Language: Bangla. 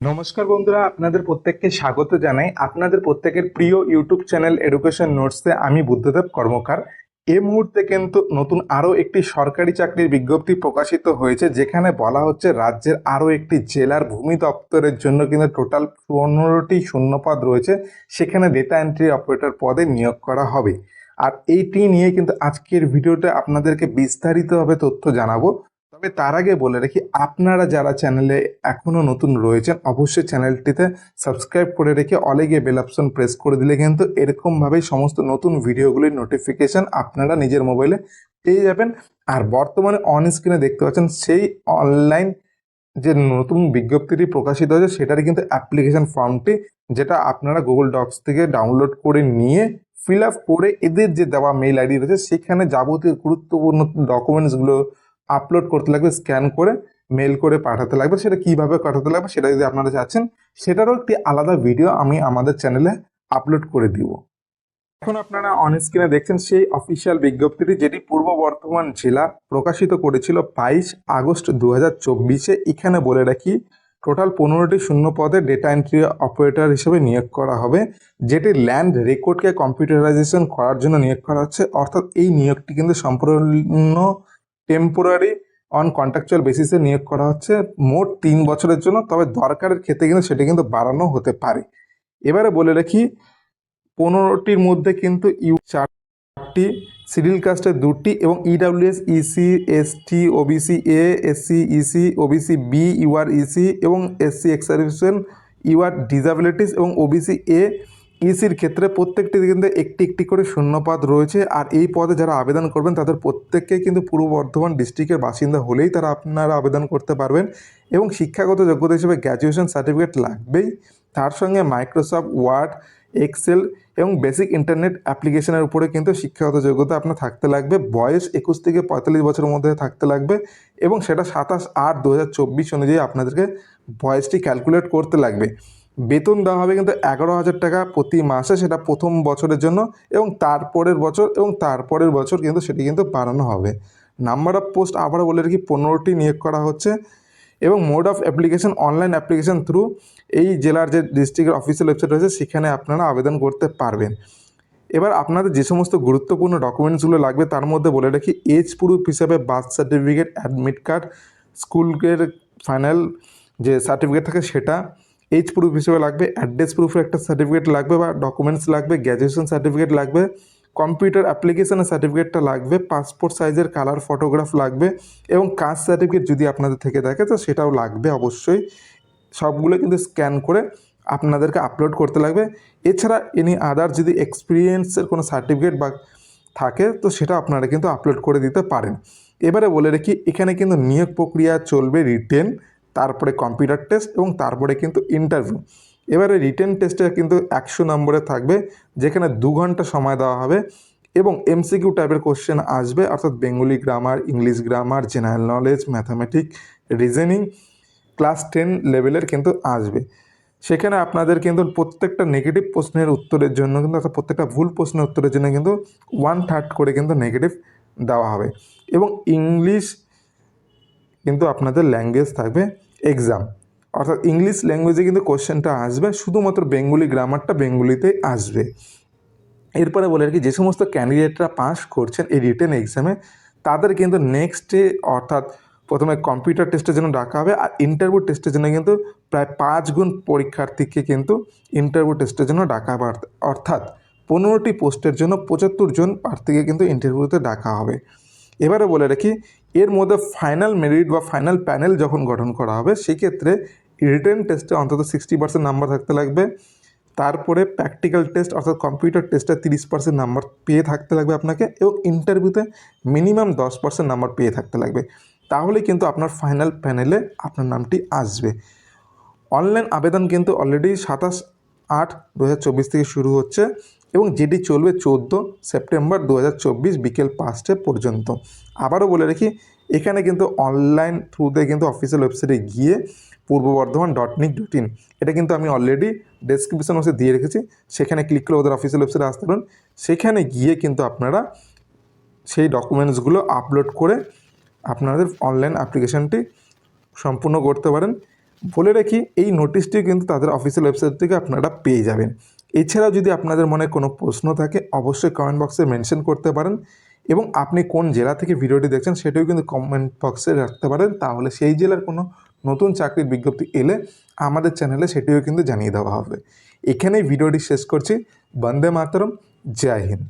নমস্কার বন্ধুরা, আপনাদের প্রত্যেককে স্বাগত জানাই। আপনাদের প্রত্যেকের প্রিয় ইউটিউব চ্যানেল এডুকেশন নোটসে আমি বুদ্ধদেব কর্মকার। এই মুহূর্তে কিন্তু নতুন আরও একটি সরকারি চাকরির বিজ্ঞপ্তি প্রকাশিত হয়েছে, যেখানে বলা হচ্ছে রাজ্যের আরও একটি জেলার ভূমি দপ্তরের জন্য কিন্তু টোটাল পনেরোটি শূন্যপদ রয়েছে। সেখানে ডেটা এন্ট্রি অপারেটর পদে নিয়োগ করা হবে। আর এইটি নিয়ে কিন্তু আজকের ভিডিওতে আপনাদেরকে বিস্তারিতভাবে তথ্য জানাব। তবে তার আগে বলে রাখি, আপনারা যারা চ্যানেলে এখনও নতুন রয়েছেন, অবশ্যই চ্যানেলটিতে সাবস্ক্রাইব করে রেখে অলে গিয়ে বেল অপশন প্রেস করে দিলে কিন্তু এরকমভাবেই সমস্ত নতুন ভিডিওগুলির নোটিফিকেশন আপনারা নিজের মোবাইলে পেয়ে যাবেন। আর বর্তমানে অন স্ক্রিনে দেখতে পাচ্ছেন, সেই অনলাইন যে নতুন বিজ্ঞপ্তিটি প্রকাশিত হয়েছে, সেটারই কিন্তু অ্যাপ্লিকেশন ফর্মটি যেটা আপনারা গুগল ডক্স থেকে ডাউনলোড করে নিয়ে ফিল আপ করে এদের যে দেওয়া মেইল আইডি রয়েছে, সেখানে যাবতীয় গুরুত্বপূর্ণ ডকুমেন্টসগুলো আপলোড করতে লাগবে স্ক্যান করে মেল করে পাঠাতে লাগবে। সেটা কীভাবে পাঠাতে লাগবে সেটা যদি আপনারা চাচ্ছেন, সেটারও একটি আলাদা ভিডিও আমি আমাদের চ্যানেলে আপলোড করে দিব। এখন আপনারা অন স্ক্রিনে দেখছেন সেই অফিসিয়াল বিজ্ঞপ্তিটি, যেটি পূর্ব বর্ধমান জেলা প্রকাশিত করেছিল বাইশ আগস্ট দু হাজার এখানে বলে রাখি টোটাল পনেরোটি শূন্য পদে ডেটা এন্ট্রি অপারেটর হিসেবে নিয়োগ করা হবে, যেটি ল্যান্ড রেকর্ডকে কম্পিউটারাইজেশন করার জন্য নিয়োগ করা হচ্ছে। অর্থাৎ এই নিয়োগটি কিন্তু সম্পূর্ণ টেম্পোরারি অন কন্ট্রাকচুয়াল বেসিসে নিয়োগ করা হচ্ছে মোট তিন বছরের জন্য, তবে দরকারের ক্ষেত্রে কিন্তু সেটা কিন্তু বাড়ানো হতে পারে। এবারে বলে রাখি, পনেরোটির মধ্যে কিন্তু ইউ চারটি, সিডিল কাস্টের দুটি এবং EWS EC ST OBC A SC EC OBC B UR EC এবং এসসি এক্সারিভেশন ইউআর ডিসাবিলিটিস এবং ওবিসি এ ইসির ক্ষেত্রে প্রত্যেকটি কিন্তু একটি একটি করে শূন্যপদ রয়েছে আর এই পদে যারা আবেদন করবেন, তাদের প্রত্যেককে কিন্তু পূর্ব বর্ধমান ডিস্ট্রিক্টের বাসিন্দা হলেই তারা আপনারা আবেদন করতে পারবেন এবং শিক্ষাগত যোগ্যতা হিসেবে গ্র্যাজুয়েশন সার্টিফিকেট লাগবেই। তার সঙ্গে মাইক্রোসফট ওয়ার্ড এক্সেল এবং বেসিক ইন্টারনেট অ্যাপ্লিকেশনের উপরে কিন্তু শিক্ষাগত যোগ্যতা আপনার থাকতে লাগবে। বয়স একুশ থেকে পঁয়তাল্লিশ বছরের মধ্যে থাকতে লাগবে এবং সেটা সাতাশ আট দু অনুযায়ী আপনাদেরকে বয়সটি ক্যালকুলেট করতে লাগবে। বেতন দেওয়া হবে কিন্তু এগারো হাজার টাকা প্রতি মাসে, সেটা প্রথম বছরের জন্য এবং তারপরের বছর এবং তারপরের বছর কিন্তু সেটি কিন্তু বাড়ানো হবে। নাম্বার অফ পোস্ট আবার বলে রাখি, পনেরোটি নিয়োগ করা হচ্ছে এবং mode of application online application through এই জেলার যে ডিস্ট্রিক্টের অফিসিয়াল ওয়েবসাইট রয়েছে, সেখানে আপনারা আবেদন করতে পারবেন। এবার আপনাদের যে সমস্ত গুরুত্বপূর্ণ ডকুমেন্টসগুলো লাগবে, তার মধ্যে বলে রাখি এজ প্রুফ হিসাবে বার্থ সার্টিফিকেট অ্যাডমিট কার্ড স্কুলের ফাইনাল যে সার্টিফিকেট থাকে সেটা এজ প্রুফ হিসেবে লাগবে অ্যাড্রেস প্রুফের একটা সার্টিফিকেট লাগবে বা ডকুমেন্টস লাগবে গ্র্যাজুয়েশন সার্টিফিকেট লাগবে কম্পিউটার অ্যাপ্লিকেশনের সার্টিফিকেটটা লাগবে পাসপোর্ট সাইজের কালার ফটোগ্রাফ লাগবে এবং কাস্ট সার্টিফিকেট যদি আপনাদের থেকে থাকে তো সেটাও লাগবে অবশ্যই। সবগুলো কিন্তু স্ক্যান করে আপনাদেরকে আপলোড করতে লাগবে। এছাড়া এনি আদার যদি এক্সপিরিয়েন্সের কোনো সার্টিফিকেট বা থাকে তো সেটা আপনারা কিন্তু আপলোড করে দিতে পারেন। এবারে বলে রাখি, এখানে কিন্তু নিয়োগ প্রক্রিয়া চলবে রিটেন তারপরে কম্পিউটার টেস্ট এবং তারপরে কিন্তু ইন্টারভিউ এবারে রিটেন টেস্টে কিন্তু একশো নম্বরে থাকবে, যেখানে দু ঘণ্টা সময় দেওয়া হবে এবং এমসিকিউ টাইপের কোশ্চেন আসবে, অর্থাৎ Bengali grammar English grammar general knowledge mathematic reasoning class ten লেভেলের কিন্তু আসবে। সেখানে আপনাদের কিন্তু প্রত্যেকটা নেগেটিভ প্রশ্নের উত্তরের জন্য কিন্তু, অর্থাৎ প্রত্যেকটা ভুল প্রশ্নের উত্তরের জন্য কিন্তু ওয়ান থার্ড করে কিন্তু নেগেটিভ দেওয়া হবে। এবং ইংলিশ কিন্তু আপনাদের ল্যাঙ্গুয়েজ থাকবে। এক্সাম অর্থাৎ ইংলিশ ল্যাঙ্গুয়েজে কিন্তু কোশ্চেনটা আসবে, শুধুমাত্র বেঙ্গলি গ্রামারটা বেঙ্গলিতে আসবে। এরপরে বলে রাখি, যে সমস্ত ক্যান্ডিডেটরা পাস করছেন এই রিটেন এক্সামে তাদের কিন্তু নেক্সটে অর্থাৎ প্রথমে কম্পিউটার টেস্টের জন্য ডাকা হবে, আর ইন্টারভিউ টেস্টের জন্য কিন্তু প্রায় পাঁচ গুণ পরীক্ষার্থীকে কিন্তু ইন্টারভিউ টেস্টের জন্য ডাকা হবে। অর্থাৎ পনেরোটি পোস্টের জন্য পঁচাত্তর জন প্রার্থীকে কিন্তু ইন্টারভিউতে ডাকা হবে। এবারে বলে রাখি এর মধ্যে ফাইনাল মেরিট বা ফাইনাল প্যানেল যখন গঠন করা হবে, সেক্ষেত্রে রিটেন টেস্টে অন্তত সিক্সটি পার্সেন্ট নাম্বার থাকতে লাগবে। তারপরে প্র্যাকটিক্যাল টেস্ট অর্থাৎ কম্পিউটার টেস্টে তিরিশ পার্সেন্ট নাম্বার পেয়ে থাকতে লাগবে আপনাকে এবং ইন্টারভিউতে মিনিমাম দশ পার্সেন্ট নাম্বার পেয়ে থাকতে লাগবে। তাহলে কিন্তু আপনার ফাইনাল প্যানেলে আপনার নামটি আসবে। অনলাইন আবেদন কিন্তু অলরেডি সাতাশ আট দু থেকে শুরু হচ্ছে। এবং যেটি চলবে চোদ্দ সেপ্টেম্বর দু হাজার চব্বিশ বিকেল পাঁচটা পর্যন্ত। আবারও বলে রাখি, এখানে কিন্তু অনলাইন থ্রুতে কিন্তু অফিসিয়াল ওয়েবসাইটে গিয়ে Purba Bardhaman dot nic dot in এটা কিন্তু আমি অলরেডি ডেসক্রিপশন বক্সে দিয়ে রেখেছি। সেখানে ক্লিক করে ওদের অফিসিয়াল ওয়েবসাইটে আসতে পারেন সেখানে গিয়ে কিন্তু আপনারা সেই ডকুমেন্টসগুলো আপলোড করে আপনাদের অনলাইন অ্যাপ্লিকেশনটি সম্পূর্ণ করতে পারেন। বলে রাখি, এই নোটিশটিও কিন্তু তাদের অফিসিয়াল ওয়েবসাইট থেকে আপনারা পেয়ে যাবেন। এছাড়াও যদি আপনাদের মনে কোনো প্রশ্ন থাকে, অবশ্যই কমেন্ট বক্সে মেনশন করতে পারেন এবং আপনি কোন জেলা থেকে ভিডিওটি দেখছেন সেটাও কিন্তু কমেন্ট বক্সে রাখতে পারেন। তাহলে সেই জেলার কোনো নতুন চাকরির বিজ্ঞপ্তি এলে আমাদের চ্যানেলে সেটিও কিন্তু জানিয়ে দেওয়া হবে। এখানেই ভিডিওটি শেষ করছি। বন্দে মাতরম। জয় হিন্দ।